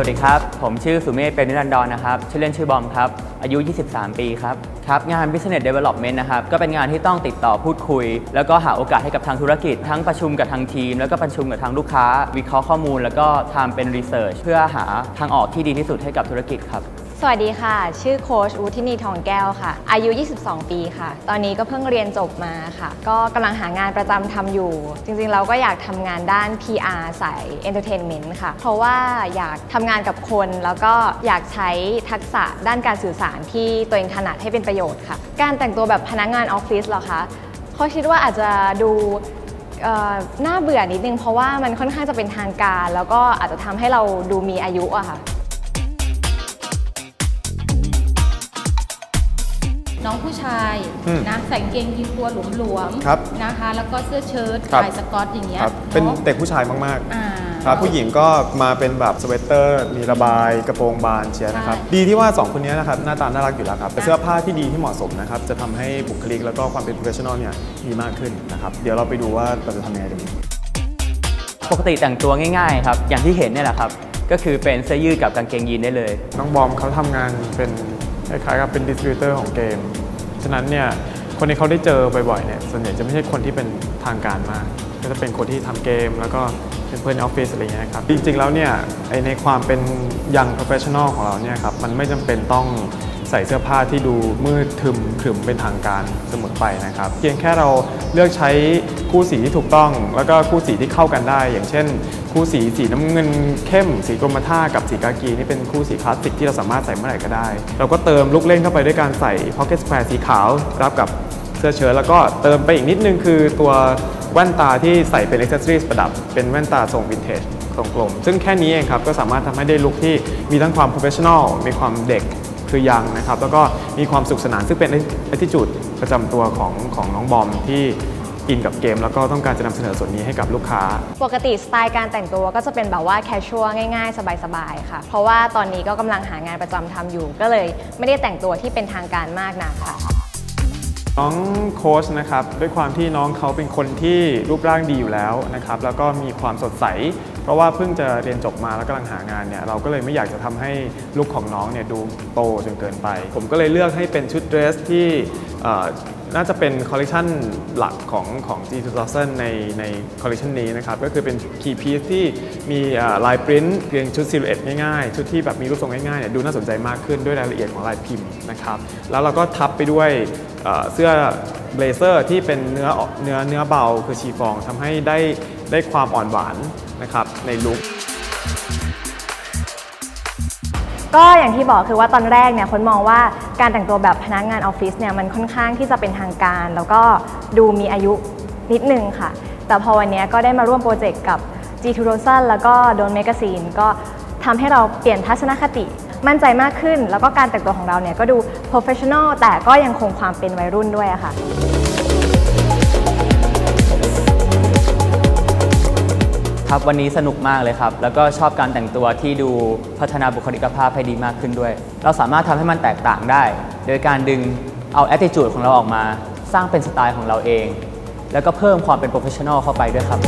วัสดีครับ ผมชื่อสุเมธเป็นนิรันดรนะครับ ชื่อเล่นชื่อบอมครับ อายุ 23 ปีครับ ครับ งาน Business Development นะครับ ก็เป็นงานที่ต้องติดต่อพูดคุย แล้วก็หาโอกาสให้กับทางธุรกิจ ทั้งประชุมกับทางทีม แล้วก็ประชุมกับทางลูกค้า วิเคราะห์ข้อมูล แล้วก็ทำเป็น Research เพื่อหาทางออกที่ดีที่สุดให้กับธุรกิจครับ สวัสดีค่ะ ชื่อโค้ชอูทินีทองแก้วค่ะ อายุ 22 ปีค่ะ ตอนนี้ก็เพิ่งเรียนจบมาค่ะ ก็กำลังหางานประจำทำอยู่ จริงๆ เราก็อยากทำงานด้าน PR สาย Entertainment ค่ะ เพราะว่าอยากทำงานกับคน แล้วก็อยากใช้ทักษะด้านการสื่อสารที่ตัวเองถนัดให้เป็นประโยชน์ค่ะ การแต่งตัวแบบพนักงานออฟฟิศเหรอคะเขาคิดว่าอาจจะดูน่าเบื่อนิดนึงเพราะว่ามันค่อนข้างจะเป็นทางการ แล้วก็อาจจะทำให้เราดูมีอายุอะค่ะ น้องผู้ชายอืมนะใส่กางเกงยีนตัวหลวมครับๆนะคะ แล้วก็เสื้อเชิ้ตครับ ลายสกอตอย่างเงี้ยครับเป็นอะเด็กผู้ชายมากอ่าๆครับผู้หญิงก็มาเป็นแบบสเวตเตอร์ มีระบายกระโปรงบานเชียร์นะครับ ใช่ ดีที่ว่า 2 คนนี้นะครับ หน้าตาน่ารักอยู่แล้วครับแต่เสื้อผ้าที่ดีที่เหมาะสมนะครับ จะทำให้บุคลิกแล้วก็ความเป็น professional เนี่ยมีมากขึ้นนะครับ เดี๋ยวเราไปดูว่าเราจะทำยังไงดี ปกติแต่งตัวง่ายๆครับ อย่างที่เห็นเนี่ยแหละครับ ก็คือเป็นเสื้อยืดกับกางเกงยีนได้เลย น้องบอมเขาทำงานเป็น คล้ายๆกับเป็นดิสติบิวเตอร์ของเกม ฉะนั้นเนี่ยคนที่เขาได้เจอบ่อยๆเนี่ยส่วนใหญ่จะไม่ใช่คนที่เป็นทางการมาก ก็จะเป็นคนที่ทำเกม แล้วก็เป็นเพื่อนในออฟฟิศอะไรอย่างเงี้ยครับ จริงๆแล้วเนี่ยไอในความเป็นยังโปรเฟชชั่นอลของเราเนี่ยครับมันไม่จำเป็นต้อง ใส่เสื้อผ้าที่ดูมืดทึมขรึมเป็นทางการเสมอไปนะครับ เพียงแค่เราเลือกใช้คู่สีที่ถูกต้อง แล้วก็คู่สีที่เข้ากันได้ อย่างเช่น คู่สีสีน้ำเงินเข้ม สีกรมท่ากับสีกากีนี่เป็นคู่สีคลาสสิกที่เราสามารถใส่เมื่อไหร่ก็ได้ เราก็เติมลูกเล่นเข้าไปด้วยการใส่ pocket square สีขาวรับกับเสื้อเชิ้ตแล้วก็เติมไปอีกนิดนึงคือตัวแว่นตาที่ใส่เป็น accessories ประดับ เป็นแว่นตาทรงวินเทจทรงกลม ซึ่งแค่นี้เองครับ ก็สามารถทำให้ได้ลุคที่มีทั้งความ professional มีความเด็ก คือยังนะครับ แล้วก็มีความสุขสนานซึ่งเป็น attitude ประจำตัวของของน้องบอมที่อินกับเกม แล้วก็ต้องการจะนำเสนอส่วนนี้ให้กับลูกค้า ปกติสไตล์การแต่งตัวก็จะเป็นแบบว่าแคชชวลง่ายๆ สบายๆ ค่ะ เพราะว่าตอนนี้ก็กำลังหางานประจำทำอยู่ ก็เลยไม่ได้แต่งตัวที่เป็นทางการมากนักค่ะ น้องโค้ชนะครับด้วยความที่น้องเขาเป็นคนที่รูปร่างดีอยู่แล้วนะครับแล้วก็มีความสดใส เพราะว่าเพิ่งจะเรียนจบมาแล้วกำลังหางานเนี่ยเราก็เลยไม่อยากจะทำให้ลุคของน้องเนี่ยดูโตจนเกินไป ผมก็เลยเลือกให้เป็นชุดเดรสที่ น่าจะเป็นคอลเลคชันหลักของของ G2000 ในในคอลเลคชันนี้นะครับ ก็คือเป็น key piece ที่มีลายปริ้นเพียงชุดซิลเอตง่ายๆ ชุดที่แบบมีรูปทรงง่ายๆเนี่ยดูน่าสนใจมากขึ้นด้วยรายละเอียดของลายพิมพ์นะครับ แล้วเราก็ทับไปด้วยเอ่อเสื้อเบลเซอร์ที่เป็นเนื้อเนื้อเนื้อเบาคือชีฟองทำให้ได้ได้ความอ่อนหวานนะครับในลุค ก็อย่างที่บอกคือว่าตอนแรกเนี่ยคนมองว่าการแต่งตัวแบบพนักงานออฟฟิศเนี่ยมันค่อนข้างที่จะเป็นทางการ แล้วก็ดูมีอายุนิดนึงค่ะ แต่พอวันนี้ก็ได้มาร่วมโปรเจกต์กับ G2 r o s a n แล้วก็โดน Magazine ก็ทำให้เราเปลี่ยนทัศนคติ มั่นใจมากขึ้น แล้วก็การแต่งตัวของเราเนี่ยก็ดู professional แต่ก็ยังคงความเป็นวัยรุ่นด้วยค่ะ ครับวันนี้สนุกมากเลยครับ แล้วก็ชอบการแต่งตัวที่ดูพัฒนาบุคลิกภาพให้ดีมากขึ้นด้วย เราสามารถทำให้มันแตกต่างได้ โดยการดึงเอาแอ t i t u d e ของเราออกมา สร้างเป็นสไตล์ของเราเอง แล้วก็เพิ่มความเป็นโปรเฟชชั่นอลเข้าไปด้วยครับ